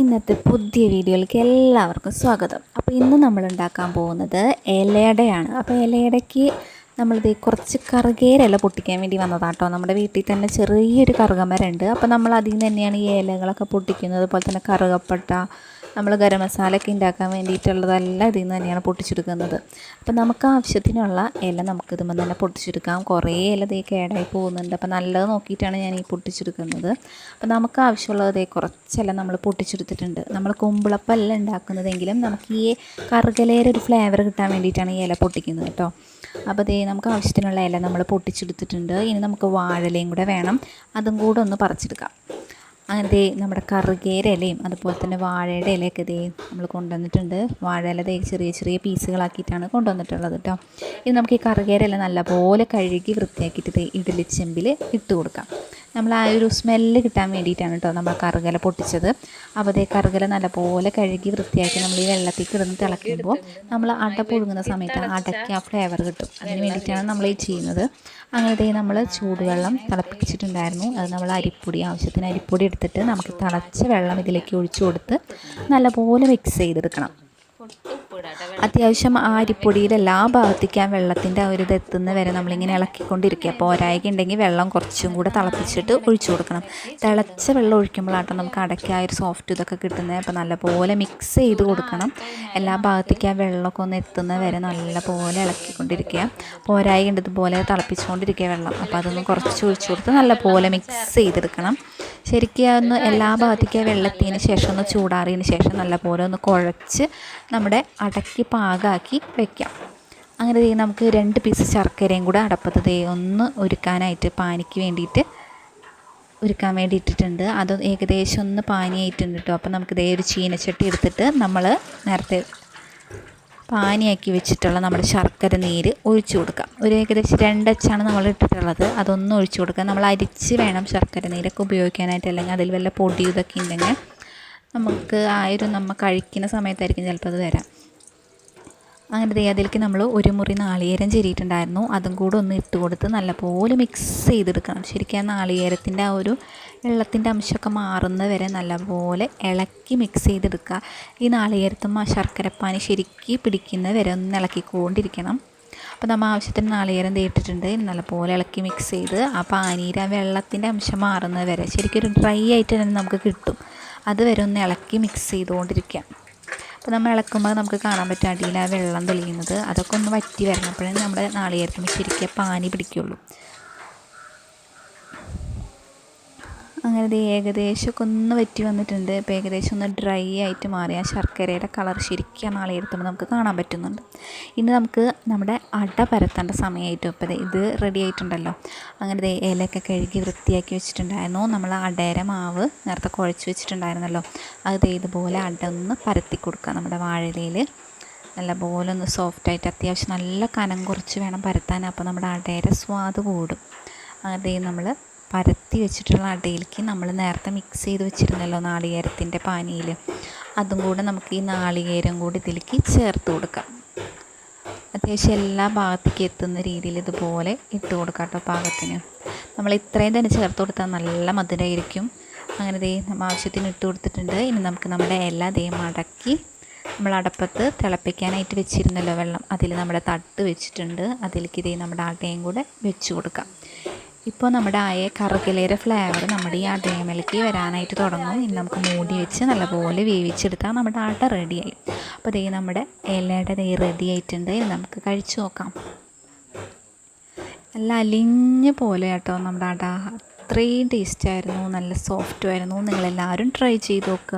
ഇന്നത്തെ പുതിയ വീഡിയോയിലേക്ക് എല്ലാവർക്കും സ്വാഗതം. അപ്പോൾ ഇന്ന് നമ്മൾ ഉണ്ടാക്കാൻ പോകുന്നത് ഇലയടയാണ്. അപ്പോൾ ഇലയടയ്ക്ക് നമ്മളിത് കുറച്ച് കറുകേരല പൊട്ടിക്കാൻ വേണ്ടി വന്നതാണ് കേട്ടോ നമ്മുടെ വീട്ടിൽ തന്നെ ചെറിയൊരു കറുകമരുണ്ട്. അപ്പോൾ നമ്മൾ അതിൽ നിന്ന് തന്നെയാണ് ഈ ഇലകളൊക്കെ പൊട്ടിക്കുന്നത്. അതുപോലെ തന്നെ കറുകപ്പട്ട നമ്മൾ ഗരം മസാലയൊക്കെ ഉണ്ടാക്കാൻ വേണ്ടിയിട്ടുള്ളതെല്ലാം ഇതിൽ നിന്ന് തന്നെയാണ് പൊട്ടിച്ചെടുക്കുന്നത്. അപ്പോൾ നമുക്ക് ആവശ്യത്തിനുള്ള ഇല നമുക്ക് ഇതുമ്പോൾ തന്നെ പൊട്ടിച്ചെടുക്കാം. കുറേ ഇല ഇതേ കേടായി പോകുന്നുണ്ട്. അപ്പോൾ നല്ലത് നോക്കിയിട്ടാണ് ഞാൻ ഈ പൊട്ടിച്ചെടുക്കുന്നത്. അപ്പോൾ നമുക്ക് ആവശ്യമുള്ളത് ദേ കുറച്ചില നമ്മൾ പൊട്ടിച്ചെടുത്തിട്ടുണ്ട്. നമ്മൾ കുമ്പിളപ്പല്ല ഉണ്ടാക്കുന്നതെങ്കിലും നമുക്ക് ഈ കറുകലേരെ ഒരു ഫ്ലേവർ കിട്ടാൻ വേണ്ടിയിട്ടാണ് ഈ ഇല പൊട്ടിക്കുന്നത് കേട്ടോ. അപ്പോൾ ദേ നമുക്ക് ആവശ്യത്തിനുള്ള ഇല നമ്മൾ പൊട്ടിച്ചെടുത്തിട്ടുണ്ട്. ഇനി നമുക്ക് വാഴലയും കൂടെ വേണം. അതും കൂടെ ഒന്ന് പറിച്ചെടുക്കാം. അങ്ങനെ നമ്മുടെ കറുകേര ഇലയും അതുപോലെ തന്നെ വാഴയുടെ ഇലയൊക്കെ ദേ നമ്മൾ കൊണ്ടുവന്നിട്ടുണ്ട്. വാഴ ഇല ദേ ചെറിയ ചെറിയ പീസുകളാക്കിയിട്ടാണ് കൊണ്ടുവന്നിട്ടുള്ളത് കേട്ടോ ഇത് നമുക്ക് ഈ കറുകേര ഇല നല്ലപോലെ കഴുകി വൃത്തിയാക്കിയിട്ട് ദേ ഇഡലിച്ചെമ്പിൽ ഇട്ട് കൊടുക്കാം. നമ്മൾ ആ ഒരു സ്മെല്ല് കിട്ടാൻ വേണ്ടിയിട്ടാണ് കേട്ടോ നമ്മൾ കറുകല പൊട്ടിച്ചത്. അപ്പോൾ അതേ കറുകല നല്ലപോലെ കഴുകി വൃത്തിയാക്കി നമ്മൾ ഈ വെള്ളത്തിൽ കിടന്ന് തിളക്കുമ്പോൾ നമ്മൾ അട പുഴുങ്ങുന്ന സമയത്ത് അടയ്ക്ക് ആ ഫ്ലേവർ കിട്ടും. അതിന് വേണ്ടിയിട്ടാണ് നമ്മൾ ഈ ചെയ്യുന്നത്. അങ്ങനത്തെ നമ്മൾ ചൂടുവെള്ളം തിളപ്പിച്ചിട്ടുണ്ടായിരുന്നു. അത് നമ്മൾ അരിപ്പൊടി ആവശ്യത്തിന് അരിപ്പൊടി എടുത്തിട്ട് നമുക്ക് തിളച്ച വെള്ളം ഇതിലേക്ക് ഒഴിച്ചു കൊടുത്ത് നല്ലപോലെ മിക്സ് ചെയ്തെടുക്കണം. അത്യാവശ്യം ആ അരിപ്പൊടിയിൽ എല്ലാ ഭാഗത്തേക്കും വെള്ളത്തിന്റെ ആ ഒരു ഇതെത്തുന്ന വരെ നമ്മളിങ്ങനെ ഇളക്കിക്കൊണ്ടിരിക്കുക. ഒരാഴ്ച ഉണ്ടെങ്കിൽ വെള്ളം കുറച്ചും കൂടെ തിളപ്പിച്ചിട്ട് ഒഴിച്ചു കൊടുക്കണം. തിളച്ച വെള്ളം ഒഴിക്കുമ്പോഴാട്ടോ നമുക്ക് അടയ്ക്ക ഒരു സോഫ്റ്റ് ഇതൊക്കെ കിട്ടുന്നത്. അപ്പോൾ നല്ലപോലെ മിക്സ് ചെയ്ത് കൊടുക്കണം. എല്ലാ ഭാഗത്തേക്കും ആ വെള്ളമൊക്കെ ഒന്ന് എത്തുന്ന വരെ നല്ലപോലെ ഇളക്കിക്കൊണ്ടിരിക്കുക. അപ്പോൾ ഉണ്ട് ഇതുപോലെ തിളപ്പിച്ചുകൊണ്ടിരിക്കുക വെള്ളം. അപ്പോൾ അതൊന്ന് കുറച്ച് ഒഴിച്ചു കൊടുത്ത് നല്ലപോലെ മിക്സ് ചെയ്തെടുക്കണം. ശരിക്കും എല്ലാ ഭാഗത്തേക്കും വെള്ളത്തിന് ശേഷം ഒന്ന് ചൂടാറിയതിന് ശേഷം നല്ലപോലെ ഒന്ന് കുഴച്ച് നമ്മുടെ അടക്കി പാകാക്കി വെക്കാം. അങ്ങനെ ദേ നമുക്ക് രണ്ട് പീസ് ശർക്കരയും കൂടെ അടപ്പത്ത് ദേ ഒന്ന് ഒരുക്കാനായിട്ട് പാനിക്ക് വേണ്ടിയിട്ട് ഒരുക്കാൻ വേണ്ടി ഇട്ടിട്ടുണ്ട് അത് ഏകദേശം ഒന്ന് പാനിയായിട്ടുണ്ട് കേട്ടോ അപ്പോൾ നമുക്ക് ദേ ഒരു ചീനച്ചട്ടി എടുത്തിട്ട് നമ്മൾ നേരത്തെ പാനിയാക്കി വെച്ചിട്ടുള്ള നമ്മുടെ ശർക്കര നീര് ഒഴിച്ചു കൊടുക്കാം. ഒരു ഏകദേശം രണ്ടച്ചാണ് നമ്മൾ ഇട്ടിട്ടുള്ളത്. അതൊന്നും ഒഴിച്ചു കൊടുക്കുക നമ്മൾ അരിച്ച് വേണം ശർക്കര നീരൊക്കെ ഉപയോഗിക്കാനായിട്ട്. അല്ലെങ്കിൽ അതിൽ വല്ല പൊടി ഇതൊക്കെ ഉണ്ടെങ്കിൽ നമുക്ക് ആ ഒരു നമ്മൾ കഴിക്കുന്ന സമയത്തായിരിക്കും ചിലപ്പോൾ അത് വരാം. അങ്ങനെ ദേ അതിലേക്ക് നമ്മൾ ഒരു മുറി നാളികേരം ചെരിയിട്ടുണ്ടായിരുന്നു. അതും കൂടെ ഒന്ന് ഇട്ട് കൊടുത്ത് നല്ലപോലെ മിക്സ് ചെയ്തെടുക്കണം. ശരിക്കും ആ നാളികേരത്തിന്റെ ആ ഒരു വെള്ളത്തിന്റെ അംശമൊക്കെ മാറുന്ന വരെ നല്ലപോലെ ഇളക്കി മിക്സ് ചെയ്തെടുക്കുക. ഈ നാളികേരത്തും ആ ശർക്കരപ്പാനി ശരിക്ക് പിടിക്കുന്ന വരെ ഒന്ന് ഇളക്കിക്കൊണ്ടിരിക്കണം. അപ്പോൾ നമ്മൾ ആവശ്യത്തിന് നാളികേരം തേട്ടിട്ടുണ്ട് നല്ലപോലെ ഇളക്കി മിക്സ് ചെയ്ത് ആ പാനീര വെള്ളത്തിന്റെ അംശം മാറുന്നത് വരെ ശരിക്കും ഒരു ഡ്രൈ ആയിട്ട് തന്നെ നമുക്ക് കിട്ടും. അതുവരെ ഒന്ന് ഇളക്കി മിക്സ് ചെയ്തുകൊണ്ടിരിക്കുക. അപ്പോൾ നമ്മൾ ഇളക്കുമ്പോൾ നമുക്ക് കാണാൻ പറ്റും അടിയിൽ ആ വെള്ളം തെളിയുന്നത്. അതൊക്കെ ഒന്ന് വറ്റി വരണം അപ്പോഴേ നമ്മുടെ നാളികേരത്തിന് ശരിക്കും പാനി പിടിക്കുള്ളൂ അങ്ങനെ ഇത് ഏകദേശമൊക്കെ ഒന്ന് വറ്റി വന്നിട്ടുണ്ട്. ഇപ്പോൾ ഏകദേശം ഒന്ന് ഡ്രൈ ആയിട്ട് മാറി. ആ ശർക്കരയുടെ കളർ ശരിക്കും നാളികേരത്തുമ്പോൾ നമുക്ക് കാണാൻ പറ്റുന്നുണ്ട്. ഇനി നമുക്ക് നമ്മുടെ അട പരത്തേണ്ട സമയമായിട്ടും ഇപ്പോൾ ഇത് റെഡി ആയിട്ടുണ്ടല്ലോ. അങ്ങനെ ഇത് ഇലയൊക്കെ കഴുകി വൃത്തിയാക്കി വെച്ചിട്ടുണ്ടായിരുന്നു. നമ്മൾ അടയുടെ മാവ് നേരത്തെ കുഴച്ച് വെച്ചിട്ടുണ്ടായിരുന്നല്ലോ. അത് ഇതുപോലെ അട ഒന്ന് പരത്തി കൊടുക്കുക നമ്മുടെ വാഴയിലയിൽ നല്ലപോലെ ഒന്ന് സോഫ്റ്റായിട്ട് അത്യാവശ്യം നല്ല കനം കുറച്ച് വേണം പരത്താൻ. അപ്പോൾ നമ്മുടെ അടയുടെ സ്വാദ് കൂടും. അതേ നമ്മൾ പരത്തി വെച്ചിട്ടുള്ള അടയിലേക്ക് നമ്മൾ നേരത്തെ മിക്സ് ചെയ്ത് വെച്ചിരുന്നല്ലോ നാളികേരത്തിന്റെ പാനിയിൽ. അതും കൂടെ നമുക്ക് ഈ നാളികേരം കൂടി ഇതിലേക്ക് ചേർത്ത് കൊടുക്കാം. അത്യാവശ്യം എല്ലാ ഭാഗത്തേക്ക് എത്തുന്ന രീതിയിൽ ഇതുപോലെ ഇട്ട് കൊടുക്കാം കേട്ടോ പാകത്തിന്. നമ്മൾ ഇത്രയും തന്നെ ചേർത്ത് കൊടുത്താൽ നല്ല മധുരമായിരിക്കും അങ്ങനെ ദേ ആവശ്യത്തിന് ഇട്ട് കൊടുത്തിട്ടുണ്ട്. ഇനി നമുക്ക് നമ്മുടെ എല്ലാ ദേ മടക്കി നമ്മൾ അടപ്പത്ത് തിളപ്പിക്കാനായിട്ട് വെച്ചിരുന്നല്ലോ വെള്ളം. അതിൽ നമ്മുടെ തട്ട് വെച്ചിട്ടുണ്ട്. അതിലേക്ക് ഇതേ നമ്മുടെ ആട്ടയും കൂടെ വെച്ച് കൊടുക്കാം. ഇപ്പോൾ നമ്മുടെ ആയ കറുകിലയുടെ ഫ്ലേവർ നമ്മുടെ ഈ അടയമേലേക്ക് വരാനായിട്ട് തുടങ്ങും ഇനി നമുക്ക് മൂടി വെച്ച് നല്ലപോലെ വേവിച്ചെടുത്താൽ നമ്മുടെ ആട്ട റെഡിയായി അപ്പോൾ ദേ നമ്മുടെ ഇലയുടെ ദേ റെഡി ആയിട്ടുണ്ട്. നമുക്ക് കഴിച്ചു നോക്കാം. നല്ല അലിഞ്ഞ പോലെ കേട്ടോ നമ്മുടെ അട അത്രയും ടേസ്റ്റായിരുന്നു നല്ല സോഫ്റ്റ് ആയിരുന്നു. നിങ്ങളെല്ലാവരും ട്രൈ ചെയ്ത് നോക്കുക